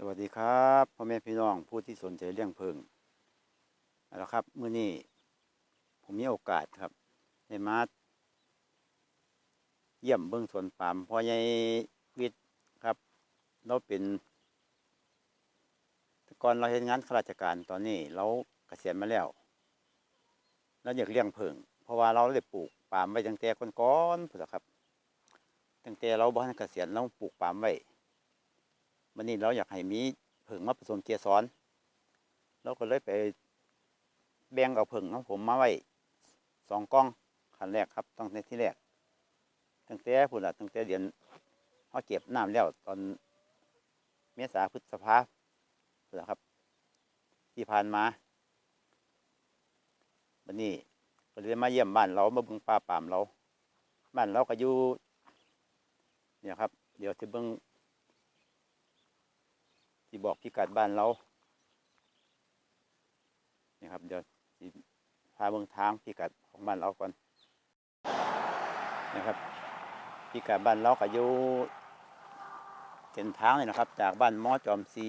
สวัสดีครับพ่อแม่พี่น้องผู้ที่สนใจเรื่องเพิงเอาละครับเมื่อนี้ผมมีโอกาสครับได้มาเยี่ยมเบื้องสวนปามพ่อใหญ่วิทย์ครับเราเป็นแต่ก่อนเราเห็นงานข้าราชการตอนนี้เราเกษียณมาแล้วเราอยากเลี้ยงเพิงเพราะว่าเราได้ปลูกปามไว้ตั้งแต่ก่อนๆพุ่นล่ะครับตั้งแต่เราบ้านเกษียณเราปลูกปามไว้ วันนี้เราอยากให้มีผึ่งมาผสมเกสรเราก็เลยไปแบ่งเอาผึ่งของผมมาไว้สองกล้องขันแรกครับตั้งแต่ที่แรกตั้งแต่พูดละตั้งแต่เดือนเขาเก็บน้ำแล้วตอนเมษาพฤษภาพูดละครับ ที่ผ่านมาวันนี้ก็เลยมาเยี่ยมบ้านเรามาบิ่งป่าป่ามเราบ้านเราก็อยู่เนี่ยครับ เดี๋ยวจะเบิ่ง ที่บอกพิกัดบ้านเรานี่ครับเดี๋ยวพาเบิ่งทางพิกัดของบ้านเราก่อนนะครับพิกัดบ้านเราก็อยู่เส้นทางนี่นะครับ จากบ้านมอจอมซี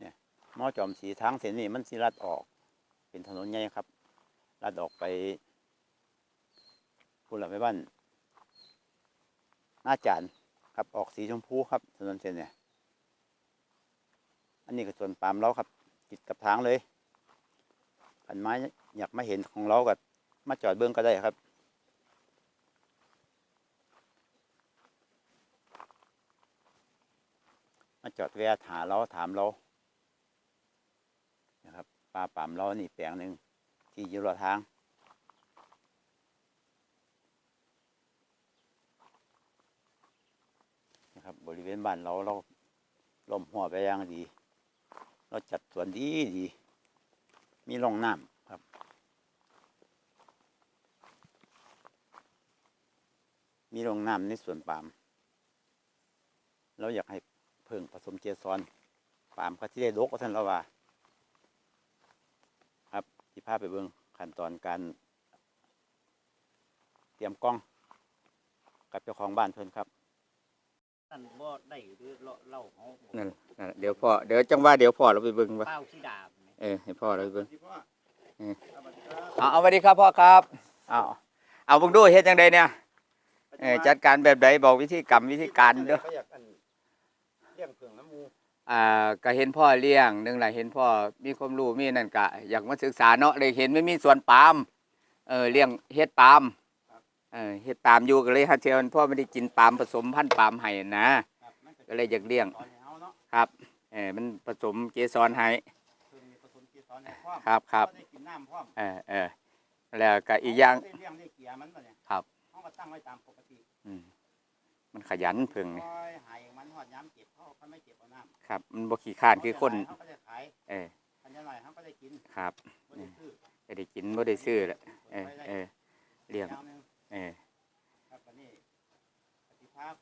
เนี่ยมอจอมสีทางเส้นนี้มันสิลัดออก เป็นถนนใหญ่ครับลัดออกไปพูดละไปบ้านหน้าจานครับออกสีชมพูครับถนนเส้นเนี่ย อันนี้ก็ส่วนปามเราครับ ติดกับทางเลยขันไม้อยากมาเห็นของเราก็มาจอดเบื้องก็ได้ครับมาจอดแวะหาเราถามเรานะครับปลาปามเรานี่แปลงหนึ่งที่อยู่รอทางนะครับบริเวณบ้านเราเราล้อมหัวไปย่างดี เราจัดสวนดีดี มีร่องน้ำครับ มีร่องน้ำในสวนปาล์มเราอยากให้เพิ่งผสมเจสอนปาล์มก็ที่ได้ลกท่านเราว่า ครับที่พาไปเบิ่งขั้นตอนการ เตรียมกล้อง กับเจ้าของบ้านเพิ่อนครับ นั่นบ่ได้หรือเล่าเล่าเขานั่นนั่นเดี๋ยวพ่อเดี๋ยวจังว่าเดี๋ยวพ่อเราไปเบิ่งว่าเป้าที่ดาบนี่เออให้พ่อเราไปเบิ่งเอาเอาสวัสดีครับพ่อครับเอาเอาเบิ่งดูเฮ็ดจังไดเนี่ยเออจัดการแบบใดบอกวิธีกรรมวิธีการเด้อเขาอยากอันเลี้ยงเผืองน้ำมูอ่าก็เห็นพ่อเลี้ยงหนึงหลายเห็นพ่อมีความรู้มีนั่นก็อยากมาศึกษาเนาะเลยเห็นไม่มีสวนปาล์มเออเลี้ยงเฮ็ดปาล์ม เออเฮ็ดปาล์มอยู่ก็เลยหาเทียนพ่อไม่ได้กินปาล์มผสมพันธุ์ปาล์มให้นะก็เลยอยากเลี้ยงตอนให้เฮาเนาะครับเออมันผสมเกสรให้เพิ่งมีผสมเกสรในพร้อมครับครับก็ได้กินน้ำพร้อมเออเออแล้วก็อีกอย่างได้เลี้ยงได้เกลียมันบ่เนี่ยครับเฮาก็ตั้งไว้ตามปกติอืมมันขยันเพิ่งนี่คอยหายมันฮอดยามเก็บเขาเขาไม่เก็บเอาน้ำครับ มันบ่ขี้ข้านคือคนเฮาก็ได้ขายเออคันจะหน่อยเฮาก็ได้กินครับบ่ได้ซื้อจะได้กินบ่ได้ซื้อแหละเออไว้ได้เออเลี้ยงอย่างหนึง เออครับวันนี้ปฏิภาพ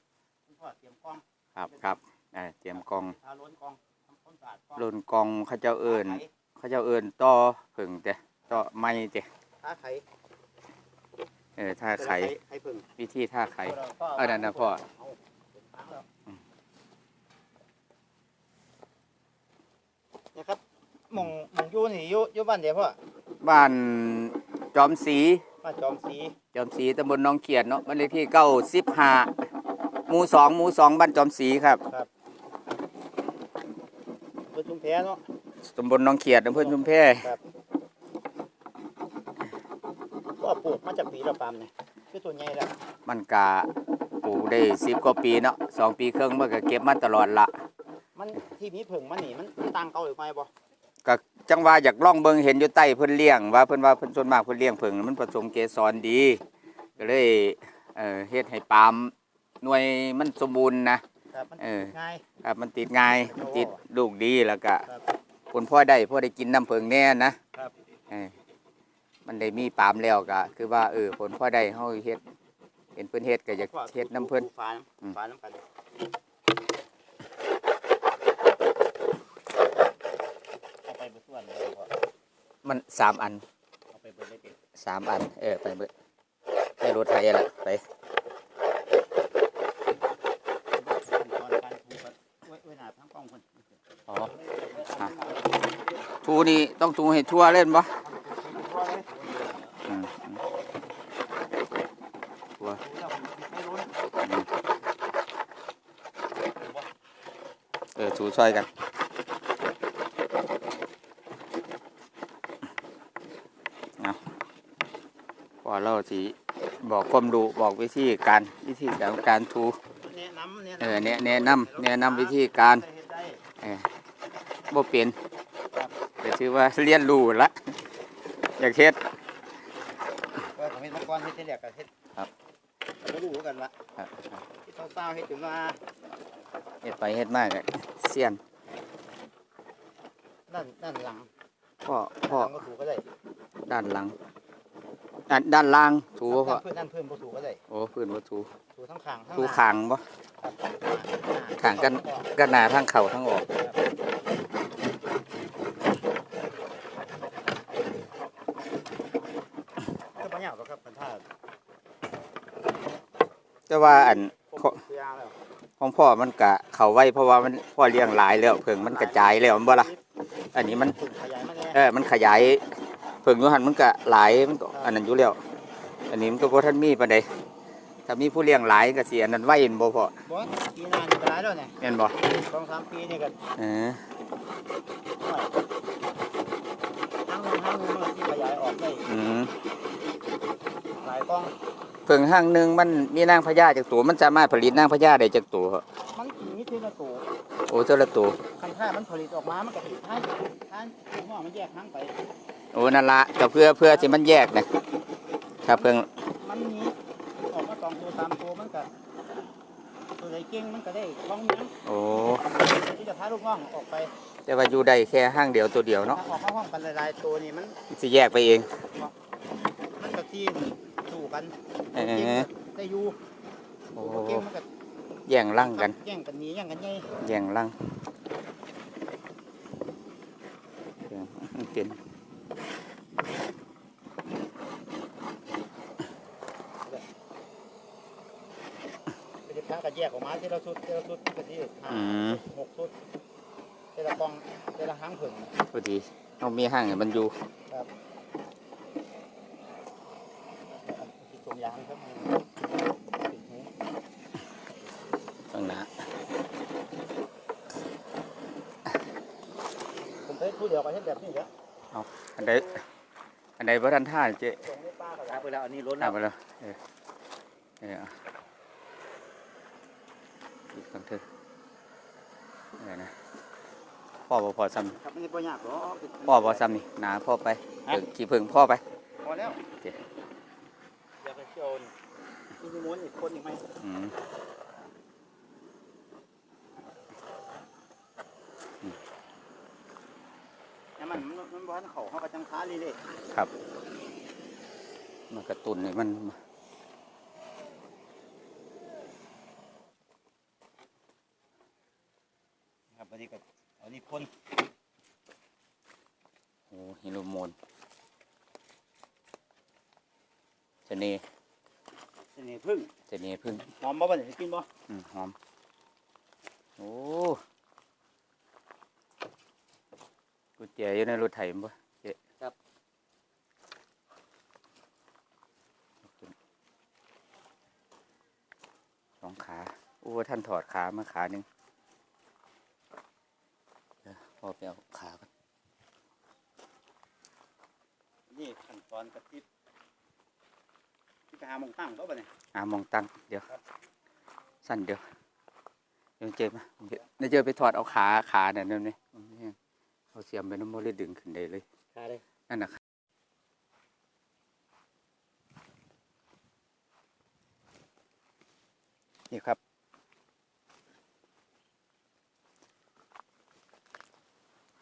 คุณพ่อเตรียมกล้องครับครับเออเตรียมกล่องทาล้นกล้องทำความสะอาดกล้องโลนกล่องเขาเจ้าเอิ้นทาไข่เขาเจ้าเอิ้นต่อเพิ่งแต่ต่อไม้แต่ทาไข่เออท่าไข่ไข่เพิ่งวิธีท่าไข่เออนั่นน่ะพ่อเนี่ยครับหมองหมองอยู่นี่อยู่อยู่บ้านเดียวพ่อบ้านจอมศ รีบ้านจอมศรีจอมศรีตำบลหนองเขียดเนาะบ้านเลขที่เก้าสิบห้าหมู่สองหมู่สองบ้านจอมศรีครับเพิ่นชุมแพเนาะตำบลหนองเขียดอำเภอชุมแพก็ปลูกมาจากปีละปามเนี่ยคือตัวใหญ่แล้วมันกะปลูกได้สิบกว่าปีเนาะสองปีครึ่งมันก็เก็บมาตลอดละมันที่มีผึ่งมันนี่มันต่างเก่าหรือไม่บ่ก็ จังว่าอยากล่องเบิงเห็นอยู่ใต้เพิ่นเลี้ยงว่าเพิ่นว่าเพิ่นส่วนมากเพิ่นเลี้ยงเพิ่งมันผสมเกสรดีก็เลยเอ่อเฮ็ดให้ปาล์มหน่วยมันสมบูรณ์นะ ครับมันเออ ง่าย ครับมันติดง่ายติดลูกดีแล้วก็ครับผลพ่อได้พ่อได้กินน้ำเพิงแน่นะครับ เออมันได้มีปาล์มแล้วก็คือว่าเออผลพ่อได้เฮาเฮ็ดเห็นเพิ่นเฮ็ดก็อยากเฮ็ดน้ำเพิ่น ฝาอืมฝาน้ำกัน มันสามอันไปบิได้เป็สามอัน เออ ไปเบิดไปรถไทยละไปรทูไว้อ๋อทูนี่ต้องทูให้ทั่วเล่นปะเออทูช่วยกัน อเราสิบอกความรู้บอกวิธีการวิธีการการทูแนะนำแนะเออแนะแนะนำแนะนำวิธีการเฮ็ดได้เออบ่เป็นแต่ถือว่าเรียนรู้ละอยากเฮ็ดว่าผมเฮ็ดมาก่อนเฮ็ดที่แรกก็เฮ็ดครับก็รู้กันละครับที่เศร้าๆเฮ็ดจนว่าเฮ็ดไปเฮ็ดมากอะเสียนด้านด้านหลังพ่อพ่อด้านหลัง ก็ถูกก็ได้ด้านหลังด้านด้านล่างถูบ่พ่อด้านพื้นด้านพื้นบ่ถูกก็ได้โอ้พื้นบ่ถูถูกทั้งข้างทั้งถูหน้ขางบ่ครับข้างกันก็หน้าทั้งเข่าทั้งออก ก็บ่ยากหรอกครับคันถ้าแต่ว่าอันผมขอเสียแล้วของพ่อมันกะเข้าไว้เพราะว่ามันพ่อเลี้ยงหลายแล้วเพิ่งมันกระจายแล้วแมันบ่ล่ะอันนี้มันถูกขยายมาแน่เออ มันขยาย เพิ่งอยู่หันมันก็หลายมันก็อันนั้นอยู่แล้วอันนี้มันก็บ่ทันมีปานใดถ้ามีผู้เลี้ยงหลายก็สิอันนั้นไว้เห็นบ่พอบ่ปีหน้านี่ก็หลายแล้วเนี่ยแม่นบ่สองสามปีนี่ก็เออทั้งหนึงทั้งหนึงมันก็สิขยายออกได้อืมหลายกล้องเพิ่งห้างหนึงมันมีนางพญาจากตัวมันสามารถผลิตนางพญาได้จากตัวเหรอมันสิมีทีละตัวโอ้เท่าละตัวคันถ้ามันผลิตออกมามันก็สิท่านท่านหัวมันแยกทั้งไป โอ้นั่นละก็เพื่อเพื่อที่มันแยกนะถ้าเพิ่งมันมีออกมาสองตัวสามตัวมันก็ตัวใดเก่งมันก็ได้กล้องเนี้ยโอ้ที่จะพาลูกน้องออกไปแต่ว่าอยู่ได้แค่ห้างเดียวตัวเดียวเนาะถ้าออกมาห้องกันหลายๆตัวนี่มันสิแยกไปเองมันก็ที่สู้กันเอเก่งอได้อยู่โอ้ตัวเก่งมันก็แย่งร่างกันแย่งกันหนีแย่งกันไงแย่งร่างเออมันเป็น ไปจะพากันแยกออกมา ทีละชุดทีละชุดมันก็ที่ห้าอืม หกชุดทีละกล้องทีละหางผึ่ง พอดีเอามีห้างให้มันอยู่ที่ตรงยางครับข้างหน้าผมไปผู้เดียวก็เห็นแบบนี้แหละอันใดอันใดบ่ทันท่าเจ๊ตรงนี้ป้าก็ครับไปแล้วอันนี้ล้นเอาแล้วไปแล้วเออเออ เอาอีกครั้งเถอะเออนะพ่อบ่พอซ้ำครับไม่ได้ปัญญากหรอกพ่อบ่ซ้ำนี่หนาพ่อไปเพิ่งขี้เพิ่งพ่อไปพอแล้วโอเคอยากไปเที่ยวนี่มีม้วนอีกคนอีกไหมอืมแต่มันมันมันบ้านเขาเขาก็จังค้าเลยเลยมากระตุนนี่มัน ครับวันนี้ก็เอานี่พ่น โอ้ฮิโรโมนเสน่ห์ นี่พึ่ง เสน่ห์พึ่ง หอม บ่บ่เนี่ยกินบ่อืมหอม โอ้กุญแจอยู่ในรถไถมั้ยเจ๊ครับ สองขาโอ้ท่านถอดขามาขาหนึ่งเดี๋ยวพ่อไปเอาขาก่อนนี่ขั้นตอนกระติบที่ไปหาหมองตั้งเขาบ่เนี่ยอ่ามองตั้งเดี๋ยว สั้นเดี๋ยวเดี๋ยวเจมาเดี๋ยวเจอไปถอดเอาขาขาเนี่ยนั่นนี่เอาเสียมไปน้ำมันเลยดึงขึ้นได้เลยขาเลยนั่นนะนี่ครับ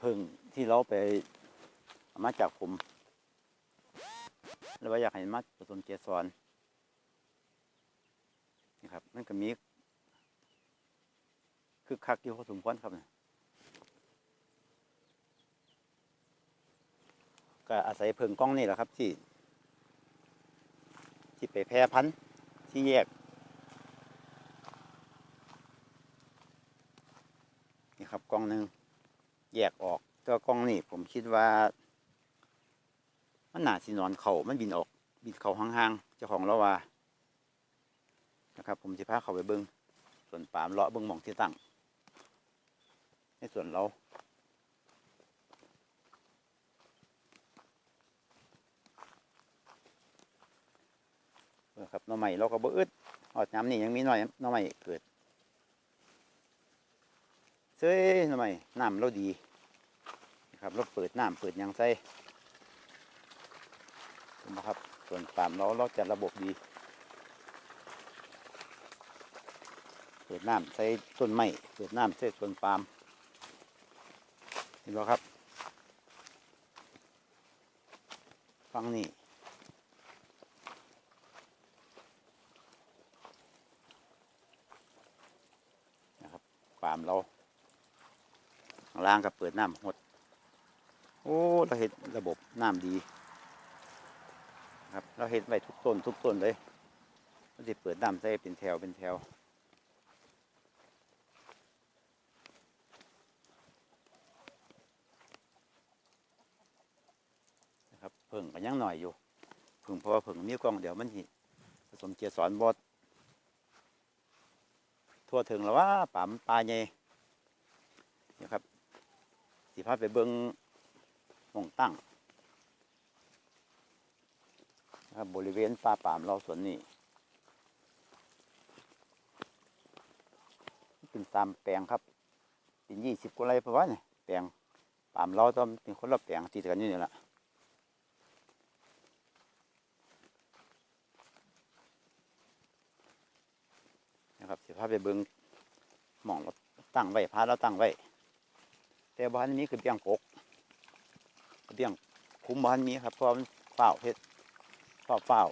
พึ่งที่เราไปเอามาจากผมแล้วว่าอยากให้มาผสมเกสรนี่ครับ มันก็มี คือคักอยู่พอสมควรครับเนี่ยก็อาศัยเพิงกล้องนี่แหละครับที่ ที่ไปแพร่พันธุ์ที่แยก นี่ครับกล้องหนึ่งแยกออกตัวกล้องนี่ผมคิดว่า มันหนาสินอนเขามันบินออก บินเข่าห่างๆเจ้าของเราว่านะครับ ผมสิพาเขาไปเบิงส่วนปามเลาะเบิงหมองที่ตั้ง ในส่วนเราเออครับน้อใหม่เราก็บ่อึดหอดน้ำนี่ยังมีหน่อยน้อใหม่เกิดเซ้ยน้อใหม่น้ำเราดีนะครับเราเปิดน้ำเปิดยังใส่เห็นไหมครับส่วนปามเราเราจัดระบบดี เปิดน้ำใส่ต้นไม้เปิดน้ำใส่ต้นปาล์ม ห็นไหมครับฟังนี่ปาล์มเราข้างล่างก็เปิดน้ำหด โอ้เราเห็นระบบน้ำดีครับเราเห็นไว้ทุกต้นทุกต้นเลยเราจะเปิดน้ำใส่เป็นแถวเป็นแถว นะครับเพิ่ง กันยังหน่อยอยู่พิ่งเพราะว่าพิ่งมีกล้องเดี๋ยวมันสิผสมเกียร์สอนบอดทั่วถึงแล้วว่าป่ามปลาใหญ่นี่ครับสิพาไปเบิงหมองตั้งนะครับบริเวณป่าป่ามเราสวนนี้เป็นตามแปลงครับ เป็นยี่สิบกว่าไร่เพราะว่าเนี่ยแปลงป่ามเราต้องเป็นคนละแปลงติดกันอยู่นี่แหละ นะครับสิพาไปเบิงหมองเราตั้งไว้พาเราตั้งไว้แต่บ้านนี้คือเบี้ยงกกเบี้ยงคุ้มบ้านนี้ครับเพราะมันเฝ้าเพชรเฝ้าเฝ้า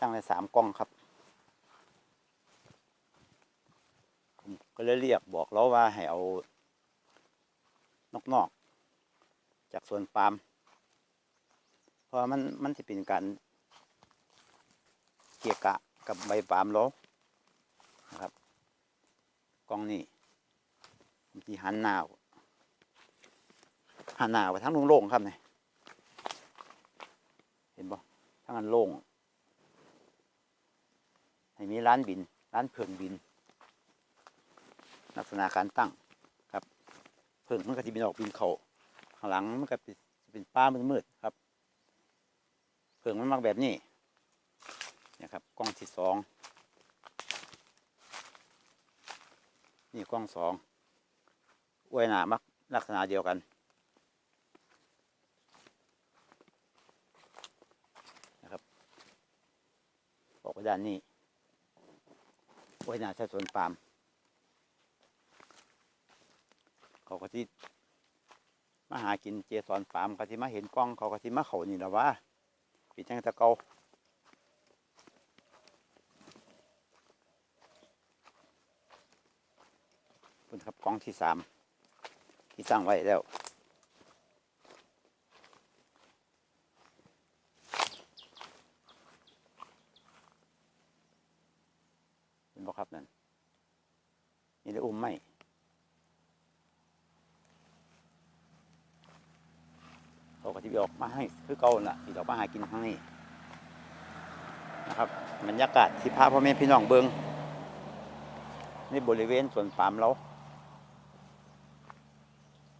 ตั้งในสามกล้องครับผมก็เลยเรียกบอกเราว่าให้เอานอกๆจากสวนปาล์ม เพราะมันมันจะเป็นการเกี่ยกะกับใบปาล์มเรานะครับกล้องนี่มันที่หันหน้าหันหน้าไปทั้งโล่งๆครับเนี่ยเห็นบ่ทั้งอันโล่งให้มีร้านบิน ร้านเพิงบิน ลักษณะการตั้งครับ เพิงมันก็จะบินออกบินเขาข้างหลังมันก็เป็นเป็นป้ามืดๆครับ พิงมันมักแบบนี้นี่ครับกล้องที่สองนี่กล้องสองอวยหนามักลักษณะเดียวกันนะครับออกไปด้านนี้อวยหนาใช้สวนปาล์มเขาก็ที่มาหากินเจสอนปาล์มเขาที่มาเห็นกล้องเขาก็ที่มาเขานี่แหละว่า ปีจังตะเกาคุณครับกล้องที่สามที่สร้างไว้แล้ว เห็นบ่ครับนั่นนี่ได้อุ้มไหมเขาก็ที่ออกมาให้คือ เก่าน่ะที่ออกมาหากินข้างนี้นะครับบรรยากาศที่พาพ่อแม่พี่น้องเบิงในบริเวณสวนปามเรา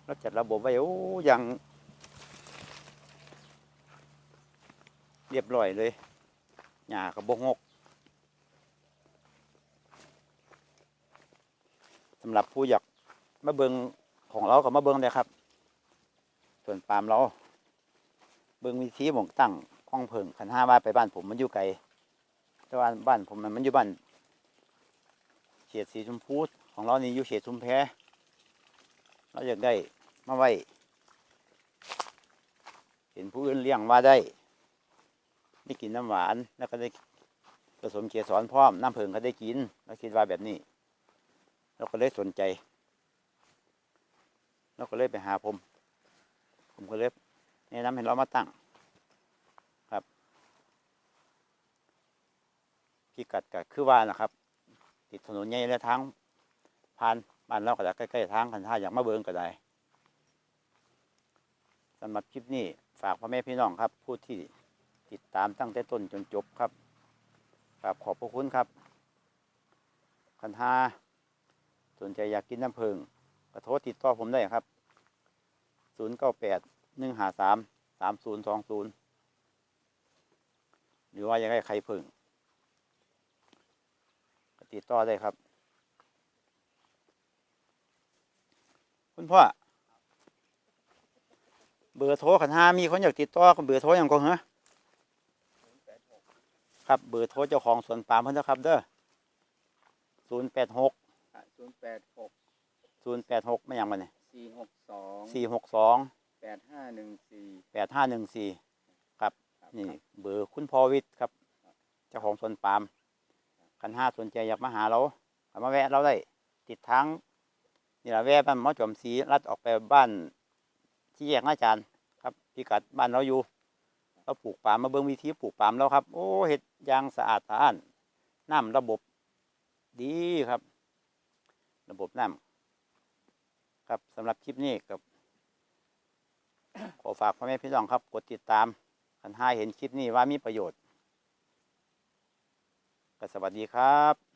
เราจัดระบบไว้โอ้ยังเรียบร้อยเลยหญ้ากระบงกสำหรับผู้อยากมาเบิงของเรากับมาเบิงเลยครับ ส่วนปามเรา เบิงวิธีหมองตั้งกล้องเพิงขันห้าว่าไปบ้านผมมันอยู่ไกลแต่ว่าบ้านผมมันมันอยู่บ้านเขตสีชมพูของเรานี่อยู่เขตชุมแพเราอยากได้มาไว้เห็นผู้อื่นเลี้ยงว่าได้ได้กินน้ำหวานแล้วก็ได้ผสมเกสรพร้อมน้ำเพิงก็ได้กินเราคิดว่าแบบนี้เราก็เลยสนใจเราก็เลยไปหาผม ผมก็เลย แนะนำให้เรามาตั้งครับ พิกัดก็คือว่านะครับ ติดถนนใหญ่และทางผ่านบ้านเราก็จะใกล้ๆทางคันท่าอยากมาเบิงก็ได้สำหรับคลิปนี้ฝากพ่อแม่พี่น้องครับผู้ที่ติดตามตั้งแต่ต้นจนจบครับกราบขอบพระคุณครับ คันท่าสนใจอยากกินน้ำผึ้งก็โทรติดต่อผมได้ครับ 0 9 8 1 5 3 3 0 2 0หรือว่าอยากได้ไข่ผึ้งก็ติดต่อได้ครับ คุณพ่อเบอร์โทรขันห้ามีคนอยากติดต่อก็เบอร์โทรอย่างก็เหรอครับเบอร์โทรเจ้าของสวนปาล์มเพิ่นนะครับ เด้อศูนย์แปดหกศูนย์แปดหกศูนย์แปดหกไม่ยังมันเนี่ยสี่หกสองสี่หกสอง แปดห้าหนึ่งสี่แปดห้าหนึ่งสี่ครับนี่เบอร์คุณพอวิทย์ครับเจ้าของสวนปาล์มคันห้าสนใจอยากมาหาเราก็มาแวะเราได้ ติดทางนี่แหละแวะบ้านหมอจอมศรีลัดออกไปบ้านที่แยกอาจารย์ครับพิกัดบ้านเราอยู่ เราปลูกปาล์มมาเบิ่งวิธีปลูกปาล์มแล้วครับ โอ้เห็ดอยางสะอาดสะอ้านน้ำระบบดีครับ ระบบน้ำครับสำหรับคลิปนี้กับ ขอฝากพ่อแม่พี่น้องครับ กดติดตามคันห้าเห็นคลิปนี้ว่ามีประโยชน์ก็สวัสดีครับ